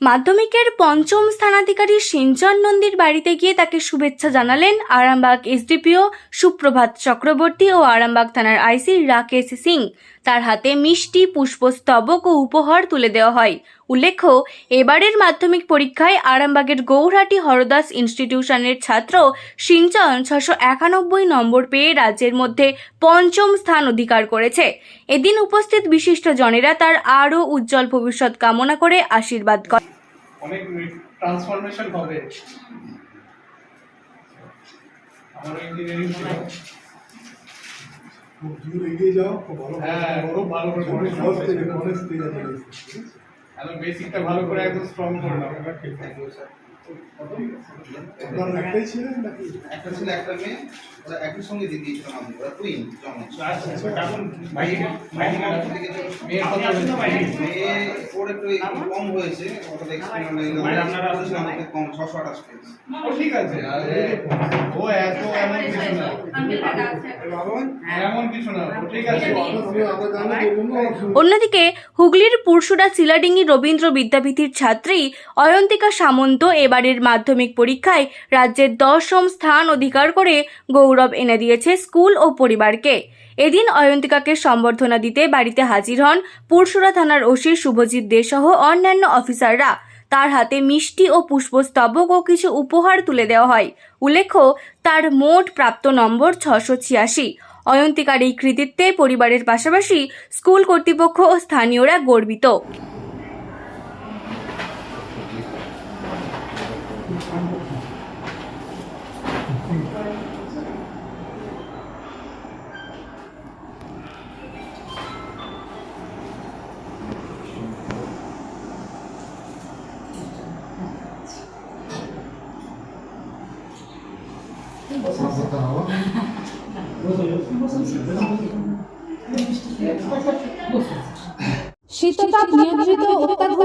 মাধ্যমিকের পঞ্চম স্থানাধিকারী সিঞ্চন নন্দীর বাড়িতে গিয়ে তাকে শুভেচ্ছা জানালেন আরামবাগ এসডিপিও সুপ্রভাত চক্রবর্তী ও আরামবাগ থানার আইসি রাকেশ সিং। তার হাতে মিষ্টি, পুষ্পস্তবক ও উপহার তুলে দেওয়া হয়। উল্লেখ্য, এবারের মাধ্যমিক পরীক্ষায় আরামবাগের গৌহাটি হরদাস ইনস্টিটিউশনের ছাত্র সিঞ্চন ছশো একানব্বই নম্বর পেয়ে রাজ্যের মধ্যে পঞ্চম স্থান অধিকার করেছে। এদিন উপস্থিত বিশিষ্ট জনেরা তার আরও উজ্জ্বল ভবিষ্যৎ কামনা করে আশীর্বাদ করে অনেক ট্রান্সফরমেশন হবে। আমারও ইঞ্জিনিয়ারিং খুব দূর এগিয়ে যাও খুব ভালো হ্যাঁ, ভালো করে থেকে আছে বেসিকটা ভালো করে একদম স্ট্রং করলাম আপনার একটাই ছিলেন নাকি? একটা ছিল একটা মেয়ে। ওরা একই সঙ্গে দিয়ে দিয়েছিলাম আমি ওরা টুইন জমা মেয়ের কথা বলছি। মেয়ে ওর একটু কম হয়েছে। ওটা এক্সপ্লেন কম ছশো আঠাশ পেজ ঠিক আছে। ও এত এমন কিছু না। এমন কিছু না। ও ঠিক আছে। আমি আমরা জানি যে অন্য অন্যদিকে হুগলির পুরসুরা সিলাডিঙ্গি রবীন্দ্র বিদ্যাপীঠের ছাত্রী অয়ন্তিকা সামন্ত এবারের মাধ্যমিক পরীক্ষায় রাজ্যের দশম স্থান অধিকার করে গৌরব এনে দিয়েছে স্কুল ও পরিবারকে। এদিন অয়ন্তিকাকে সম্বর্ধনা দিতে বাড়িতে হাজির হন পুরসুরা থানার ওসি শুভজিৎ দে সহ অন্যান্য অফিসাররা। তার হাতে মিষ্টি ও পুষ্পস্তবক ও কিছু উপহার তুলে দেওয়া হয়। উল্লেখ্য, তার মোট প্রাপ্ত নম্বর ছশো ছিয়াশি। অয়ন্তিকার এই কৃতিত্বে পরিবারের পাশাপাশি স্কুল কর্তৃপক্ষ ও স্থানীয়রা গর্বিত। শীততাপ নিয়ন্ত্রিত